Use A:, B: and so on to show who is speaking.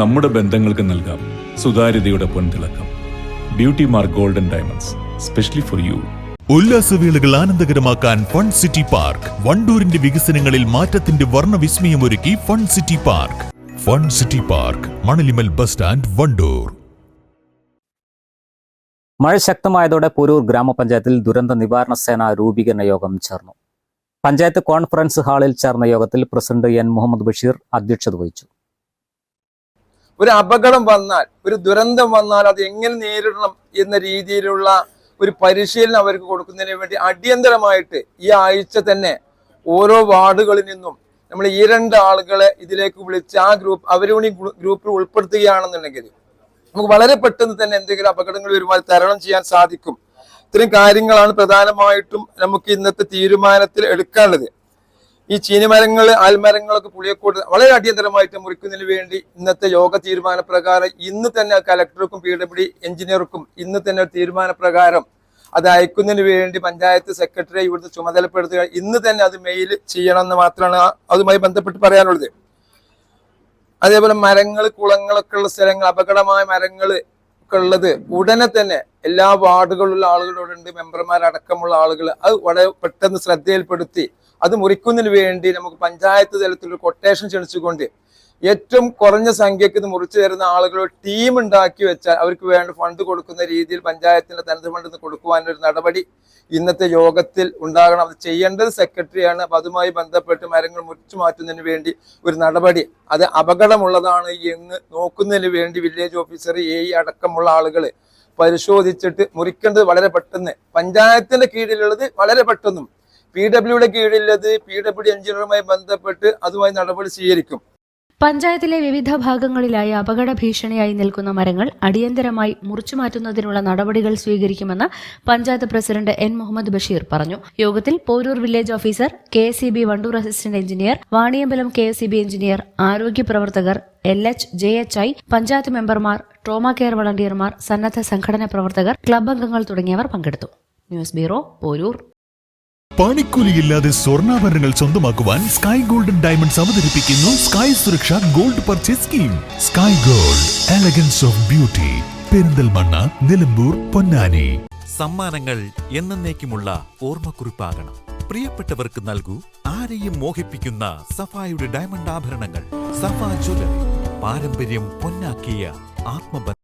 A: നമ്മുടെ ബന്ധങ്ങൾക്ക് നൽകാം സുതാര്യതയുടെ പൊൻതിളക്കം. Beauty mark golden diamonds specially for you
B: ഉല്ലാസവേളകൾ ആനന്ദകരമാക്കാൻ ഫൺ സിറ്റി പാർക്ക് വണ്ടൂരിന്റെ വികസനങ്ങളിൽ മാറ്റത്തിന്റെ വർണ വിസ്മയമൊരുക്കി fun city park fun city park Manalimal bus stand Wandoor.
C: മഴ ശക്തമായതോടെ പൊരൂർ ഗ്രാമപഞ്ചായത്തിൽ ദുരന്ത നിവാരണ സേന രൂപീകരണ യോഗം ചേർന്നു. പഞ്ചായത്ത് കോൺഫറൻസ് ഹാളിൽ ചേർന്ന യോഗത്തിൽ പ്രസിഡന്റ് എൻ മുഹമ്മദ് ബഷീർ അധ്യക്ഷത വഹിച്ചു.
D: ഒരു അപകടം വന്നാൽ ഒരു ദുരന്തം വന്നാൽ അത് എങ്ങനെ നേരിടണം എന്ന രീതിയിലുള്ള ഒരു പരിശീലനം അവർക്ക് കൊടുക്കുന്നതിന് വേണ്ടി അടിയന്തരമായിട്ട് ഈ ആഴ്ച തന്നെ ഓരോ വാർഡുകളിൽ നിന്നും നമ്മൾ ഈ രണ്ട് ആളുകളെ ഇതിലേക്ക് വിളിച്ച് ആ ഗ്രൂപ്പ് അവരും ഗ്രൂപ്പിൽ ഉൾപ്പെടുത്തുകയാണെന്നുണ്ടെങ്കിൽ നമുക്ക് വളരെ പെട്ടെന്ന് തന്നെ എന്തെങ്കിലും അപകടങ്ങൾ വരുമ്പോൾ തരണം ചെയ്യാൻ സാധിക്കും. ഇത്തരം കാര്യങ്ങളാണ് പ്രധാനമായിട്ടും നമുക്ക് ഇന്നത്തെ തീരുമാനത്തിൽ എടുക്കാനുള്ളത്. ഈ ചീനിമരങ്ങൾ ആൽമരങ്ങളൊക്കെ പുളിയക്കോട് വളരെ അടിയന്തരമായിട്ട് മുറിക്കുന്നതിന് വേണ്ടി ഇന്നത്തെ യോഗ തീരുമാനപ്രകാരം ഇന്ന് തന്നെ കലക്ടർക്കും പി ഡബ്ല്യു എഞ്ചിനീയർക്കും ഇന്ന് തന്നെ ഒരു തീരുമാനപ്രകാരം അത് അയക്കുന്നതിന് വേണ്ടി പഞ്ചായത്ത് സെക്രട്ടറിയെ ഇവിടുന്ന് ചുമതലപ്പെടുത്തുക. ഇന്ന് തന്നെ അത് മെയിൽ ചെയ്യണം എന്ന് മാത്രമാണ് അതുമായി ബന്ധപ്പെട്ട് പറയാനുള്ളത്. അതേപോലെ മരങ്ങൾ കുളങ്ങളൊക്കെ ഉള്ള സ്ഥലങ്ങൾ അപകടമായ മരങ്ങൾ ഒക്കെ ഉള്ളത് ഉടനെ തന്നെ എല്ലാ വാർഡുകളിലുള്ള ആളുകളോടുണ്ട് മെമ്പർമാരടക്കമുള്ള ആളുകൾ അത് വളരെ പെട്ടെന്ന് ശ്രദ്ധയിൽപ്പെടുത്തി. അത് മുറിക്കുന്നതിന് വേണ്ടി നമുക്ക് പഞ്ചായത്ത് തലത്തിൽ ഒരു കൊട്ടേഷൻ ക്ഷണിച്ചുകൊണ്ട് ഏറ്റവും കുറഞ്ഞ സംഖ്യക്ക് ഇത് മുറിച്ചു തരുന്ന ആളുകൾ ടീം ഉണ്ടാക്കി വെച്ചാൽ അവർക്ക് വേണ്ട ഫണ്ട് കൊടുക്കുന്ന രീതിയിൽ പഞ്ചായത്തിന്റെ തനത് ഫണ്ട് കൊടുക്കുവാനൊരു നടപടി ഇന്നത്തെ യോഗത്തിൽ ഉണ്ടാകണം. അത് ചെയ്യേണ്ടത് സെക്രട്ടറിയാണ് അപ്പൊ അതുമായി ബന്ധപ്പെട്ട് മരങ്ങൾ മുറിച്ചു മാറ്റുന്നതിന് വേണ്ടി ഒരു നടപടി. അത് അപകടമുള്ളതാണ് എന്ന് നോക്കുന്നതിന് വേണ്ടി വില്ലേജ് ഓഫീസർ എ അടക്കമുള്ള ആളുകൾ പരിശോധിച്ചിട്ട് മുറിക്കേണ്ടത് വളരെ പെട്ടെന്ന്. പഞ്ചായത്തിന്റെ കീഴിലുള്ളത് വളരെ പെട്ടെന്നും. പി ഡബ്ല്യുടെ കീഴിലുള്ളത് പി ഡബ്ല്യു എഞ്ചിനീയറുമായി ബന്ധപ്പെട്ട് അതുമായി നടപടി സ്വീകരിക്കും.
E: പഞ്ചായത്തിലെ വിവിധ ഭാഗങ്ങളിലായി അപകട ഭീഷണിയായി നിൽക്കുന്ന മരങ്ങൾ അടിയന്തരമായി മുറിച്ചു മാറ്റുന്നതിനുള്ള നടപടികൾ സ്വീകരിക്കുമെന്ന് പഞ്ചായത്ത് പ്രസിഡന്റ് എൻ മുഹമ്മദ് ബഷീർ പറഞ്ഞു. യോഗത്തിൽ Poroor village officer K Wandoor assistant engineer Vaniyambalam K engineer ആരോഗ്യ പ്രവർത്തകർ L H J H I panchayat മെമ്പർമാർ ട്രോമ കെയർ വളണ്ടിയർമാർ സന്നദ്ധ സംഘടനാ പ്രവർത്തകർ ക്ലബ് അംഗങ്ങൾ തുടങ്ങിയവർ പങ്കെടുത്തു. News bureau Poroor.
B: പണിക്കൂലിയില്ലാതെ സ്വർണാഭരണങ്ങൾ സ്വന്തമാക്കുവാൻ സ്കൈ ഗോൾഡൻ ഡയമണ്ട്സ് അവതരിപ്പിക്കുന്നു സ്കൈ സുരക്ഷ gold purchase scheme. Sky gold elegance of beauty Perinthalmanna Nilambur Ponnani.
F: സമ്മാനങ്ങൾ എന്നേക്കുമുള്ള ഓർമ്മക്കുറിപ്പാകണം. പ്രിയപ്പെട്ടവർക്ക് നൽകൂ ആരെയും മോഹിപ്പിക്കുന്ന സഫായുടെ ഡയമണ്ട് ആഭരണങ്ങൾ. സഫാ ജ്വല്ലറി പാരമ്പര്യം പൊന്നാക്കിയ आत्मबल